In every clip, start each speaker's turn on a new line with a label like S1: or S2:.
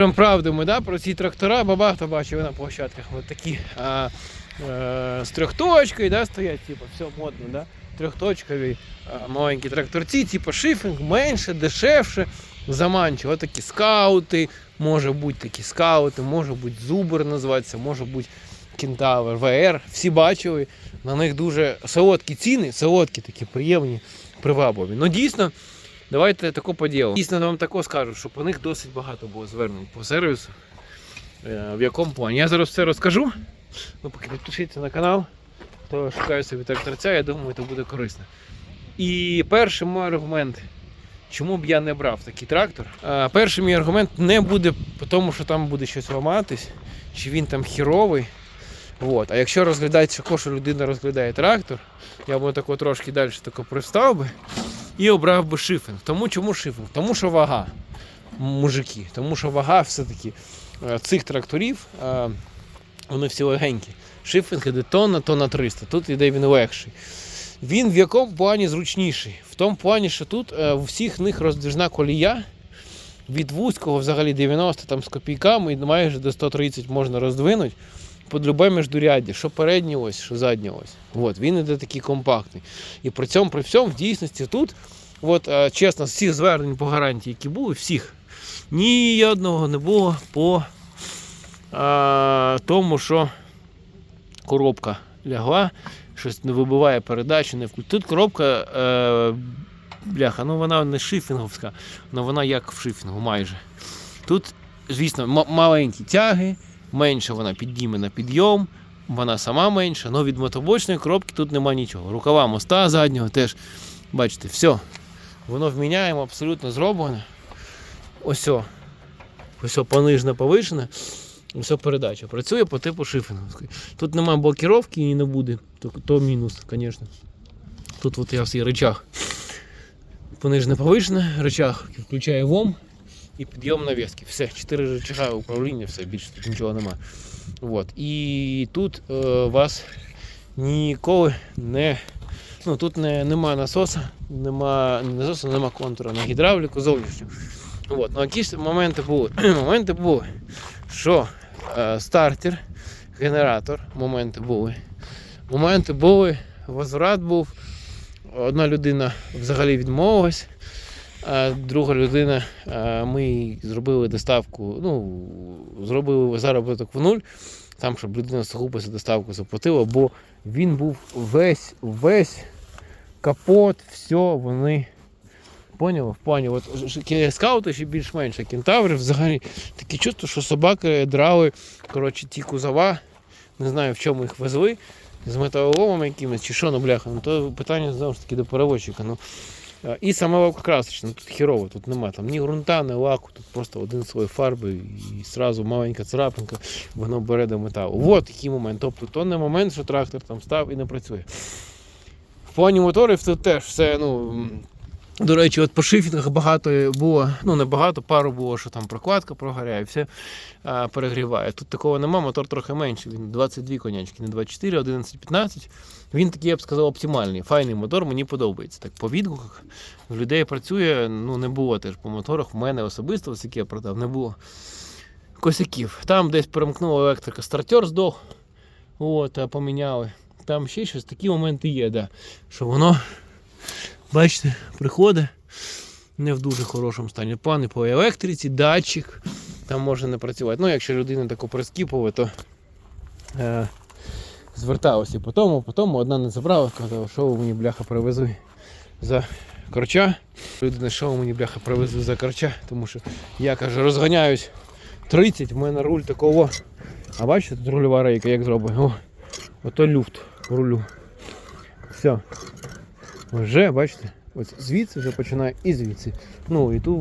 S1: Прям правдами, да, про ці трактора, багато бачив на площадках. От такі а, е, з трьохточкою да, стоять, типу, все модно, да? трьохточкові а, маленькі тракторці, типу шифінг менше, дешевше, заманчиво. Такі скаути, може бути такі скаути, може бути зубр називається, може бути кентавр, ВР. Всі бачили. На них дуже солодкі ціни, солодкі такі приємні, привабливі. Ну дійсно. Давайте тако поділимо. Дійсно вам тако скажу, що по них досить багато було звернень по сервісу. Е, В якому плані. Я зараз все розкажу. Ви поки підпишіться на канал, то шукаю собі тракторця, я думаю, це буде корисно. І перший мій аргумент, чому б я не брав такий трактор. Перший мій аргумент не буде по тому, що там буде щось ламатись, чи він там хіровий. От. А якщо розглядати, що людина розглядає трактор, я б тако трошки далі тако пристав би і обрав би шифінг. Тому чому шифінг? Тому що вага, мужики, тому що вага все-таки е, цих тракторів, е, вони всі легенькі. Шифінг іде тонна, тонна 300. Тут іде він легший. Він в якому плані зручніший? В тому плані, що тут е, у всіх них роздвижна колія. Від вузького взагалі 90 там, з копійками і майже до 130 можна роздвинути любе міждуряддя, що передній ось, що задній ось. От, він іде такий компактний. І при цьому, при всьому, в дійсності тут, от, е, чесно, з всіх звернень по гарантії, які були, всіх, ні одного не було по е, тому, що коробка лягла, щось не вибиває передачу, не вкл... Тут коробка, е, бляха, ну вона не шифінговська, але вона як в шифінгу майже. Тут, звісно, маленькі тяги, менше вона підніме на підйом, вона сама менша, але від мотобочної коробки тут нема нічого. Рукава моста заднього теж, бачите, все. Воно вміняємо, абсолютно зроблено. Ось. о. Понижена, повишена. Ось передача. Працює по типу шифінговської. Тут немає блокіровки і не буде. То, то мінус, звісно. Тут от я всі речах. Понижена повишена, речах включає ВОМ і підйом навіски. Все, чотири рычага управління, все, більше тут нічого немає. От. І тут е, вас ніколи не. Ну, тут не, нема насоса, нема насоса, нема контура на гідравліку зовнішню. От. Ну, якісь моменти були. моменти були, що е, стартер, генератор, моменти були. Моменти були, возврат був. Одна людина взагалі відмовилась. Друга людина, ми зробили доставку, ну, зробили заробіток в нуль, там, щоб людина сугубо за доставку заплатила, бо він був весь, весь капот, все, вони. Поняв? В плані, от скаути ще більш-менш, а кентаври взагалі таке чувство, що собаки драли коротше, ті кузова, не знаю в чому їх везли, з металоломом якимось чи що, ну бляха, ну то питання знову ж таки до перевозчика. Ну, І саме лакокрасочна, тут хірово, тут нема там ні ґрунта, ні лаку, тут просто один слой фарби і сразу маленька царапинка, воно бере до металу. От такий момент. Тобто то не момент, що трактор там став і не працює. В плані моторів тут теж все, ну. До речі, от по шифінгах багато було, ну не багато, пару було, що там прокладка прогоряє, все а, перегріває. Тут такого нема, мотор трохи менший, він 22 конячки, не 24, 11, 15. Він такий, я б сказав, оптимальний. Файний мотор, мені подобається. Так, по відгуках людей працює, ну не було теж по моторах. В мене особисто, ось я продав, не було косяків. Там десь перемкнула електрика, стартер здох, от, поміняли. Там ще щось, такі моменти є, да, що воно, бачите, приходить не в дуже хорошому стані. Плани по електриці, датчик, там може не працювати. Ну, якщо людина тако прискіпує, то е, зверталася по тому, по тому одна не забрала, казала, що ви мені бляха привезли за корча. Людина, що ви мені бляха привезли за корча, тому що я каже, розганяюсь 30, в мене руль такого. А бачите, тут рульова рейка як зроблена? О, ото люфт рулю. Все. Вже, бачите, ось звідси вже починає і звідси. Ну і тут,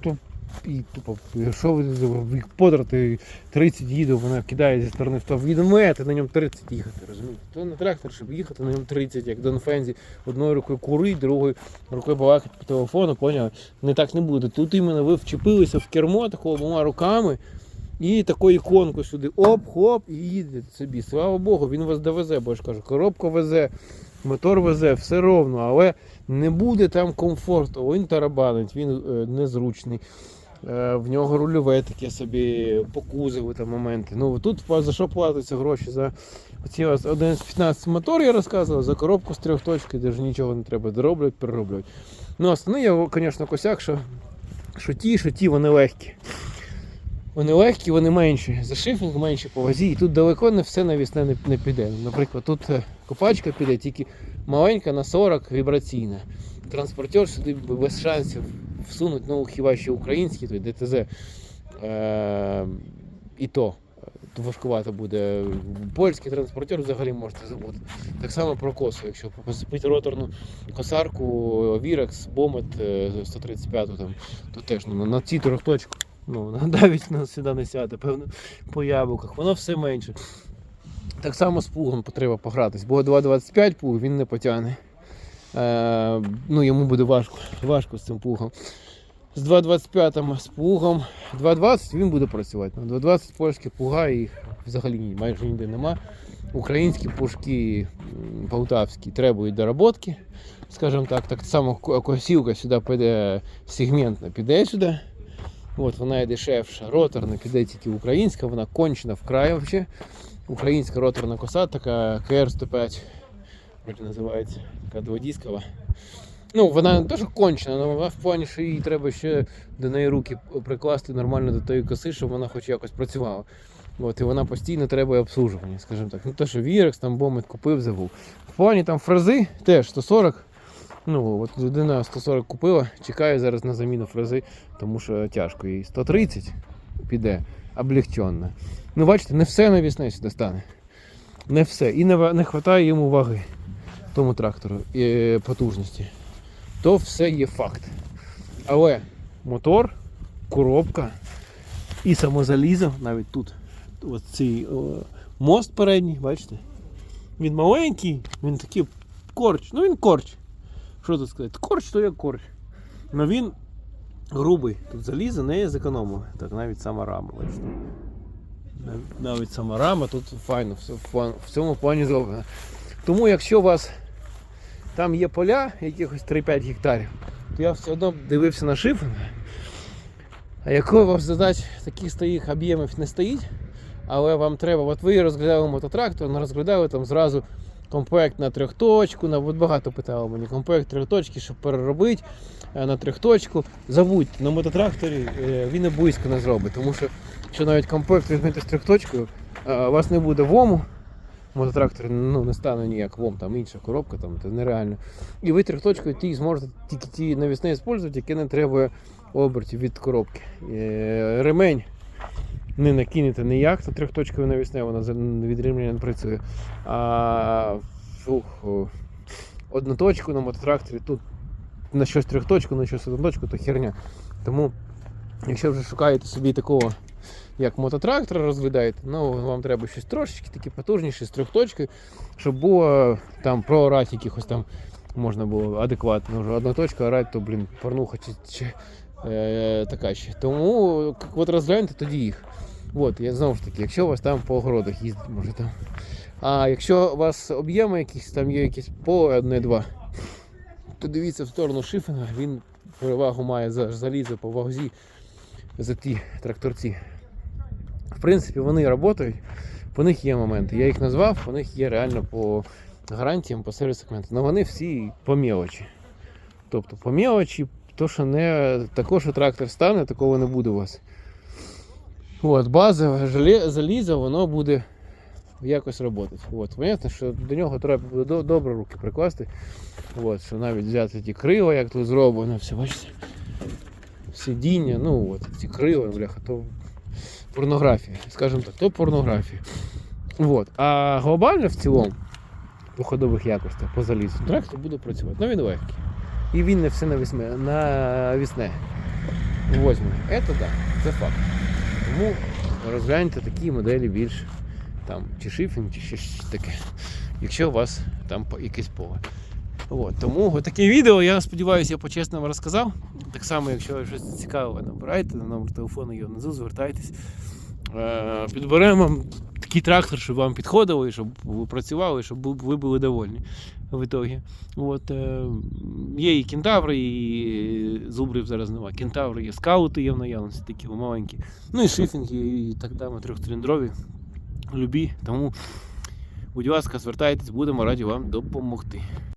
S1: тут і тупо, якщо ви подрати 30 їду, вона кидає зі сторони в сторону. Відмете на ньому 30 їхати, розумієте? То не трактор, щоб їхати на ньому 30, як Дон Фензі, одною рукою курить, другою рукою балакати по телефону, поняли? Не так не буде. Тут іменно ви вчепилися в кермо такого обома руками. І таку іконку сюди оп-хоп і їдете собі. Слава Богу, він вас довезе, бо я ж кажу, коробка везе, мотор везе, все ровно, але не буде там комфорту. Він тарабанить, він е, незручний. Е, В нього рульове таке собі по кузову там моменти. Ну тут за що платиться гроші? За оці ось 11-15 мотор я розказував, за коробку з трьох точки, де ж нічого не треба дороблять, перероблять. Ну, основний, звісно, косяк, що, що ті, що ті, вони легкі. Вони легкі, вони менші. За шифінг менші по вазі, і тут далеко не все навісне не, не піде. Наприклад, тут е, копачка піде тільки маленька на 40 вібраційна. Транспортер сюди без шансів всунуть, ну хіба що український, той ДТЗ. Е, і то е, важкувато буде. Польський транспортер взагалі можете забути. Так само про косу, якщо посипити роторну косарку, Вірекс, Бомет 135, там, то теж ну, на ці трьохточку. Ну, навіть на сюди не сяде, певно, по яблуках, воно все менше. Так само з пугом потреба погратись, бо 2,25 пуг він не потягне. Е, ну, йому буде важко, важко з цим пугом. З 2,25 з пугом 2,20 він буде працювати. Ну, 2,20 польські пуга їх взагалі майже ніде нема. Українські пушки полтавські требують доработки. Скажімо так, так само ко- косілка сюди піде сегментна, піде сюди. От вона є дешевша. Роторна піде тільки українська, вона кончена вкрай взагалі. Українська роторна коса, така КР-105, вроді називається, така дводіскова. Ну, вона не те, кончена, але вона в плані, що їй треба ще до неї руки прикласти нормально до тої коси, щоб вона хоч якось працювала. От, і вона постійно треба обслужування, скажімо так. Ну те, що Вірекс, там бомит купив, забув. В плані там фрези теж 140. Ну, от людина 140 купила, чекає зараз на заміну фрези, тому що тяжко їй. 130 піде, облегченно. Ну, бачите, не все навісне сюди стане. Не все. І не, не вистачає йому ваги тому трактору і е, потужності. То все є факт. Але мотор, коробка і само залізо, навіть тут, ось цей о, мост передній, бачите? Він маленький, він такий корч. Ну він корч. Що тут сказати? Корч то як корч. Ну він грубий. Тут залізо не зекономили. Так навіть сама рама, бачите. Навіть сама рама тут файно, в цьому плані зроблено. Тому якщо у вас там є поля, якихось 3-5 гектарів, то я все одно дивився на шифінг. А якщо у вас задач таких стоїть об'ємів не стоїть, але вам треба, от ви розглядали мототрактор, не розглядали там зразу комплект на трьохточку, на багато питало мені, комплект трьохточки, щоб переробити е, на трьохточку. Забудьте, на мототракторі е, він і близько не зробить, тому що якщо навіть комплект візьмете з трьохточкою, е, у вас не буде вому. Мототрактор ну, не стане ніяк вом, там інша коробка, там, це нереально. І ви трьохточкою ті зможете тільки ті навісні використовувати, які не треба обертів від коробки. Ремень не накинете ніяк, то трьохточкове навісне, воно за- від ремня не працює. А фух, о, одноточку на мототракторі тут на щось трьохточку, на щось одноточку, то херня. Тому, якщо вже шукаєте собі такого, як мототрактор розглядаєте, ну вам треба щось трошечки таке потужніше з трьохточкою, щоб було там проорати якихось там можна було адекватно. Вже одна точка орати, то блін, порнуха чи, чи е. Тому от розгляньте тоді їх. От, я знову ж таки, якщо у вас там по огородах їздить, може там. А якщо у вас об'єми якісь, там є якісь по одне-два, то дивіться в сторону шифінга, він перевагу має за залізо по вазі за ті тракторці. В принципі, вони працюють, по них є моменти. Я їх назвав, по них є реально по гарантіям, по сервіс сегменту. Але вони всі по мелочі. Тобто по мелочі, то, що не також трактор стане, такого не буде у вас. От, базове залізо, воно буде якось працювати. От, понятно, що до нього треба буде добре руки прикласти. От, що навіть взяти ті крила, як тут зроблено, все, бачите. Сидіння, ну от, ці крила, бляха, то порнографія, скажімо так, то порнографія. От. А глобально в цілому, по ходових якостях, по залізу, трактор буде працювати. Ну він легкий. І він не все навісне, навісне. Возьме. Це да, це факт. Тому розгляньте такі моделі більш там, чи шифінг, чи щось таке. Якщо у вас там якесь поле. От, тому таке відео, я сподіваюся, я по-чесному розказав. Так само, якщо щось цікаве, набирайте на номер телефону, його внизу, звертайтесь. Е, підберемо такий трактор, щоб вам підходило, і щоб ви працювали, щоб ви були довольні в ітогі. От, е, є і кентаври, і зубрів зараз нема. Кентаври є, скаути є в наявності, такі маленькі. Ну і шифінги, і так далі, трьохциліндрові, любі. Тому, будь ласка, звертайтесь, будемо раді вам допомогти.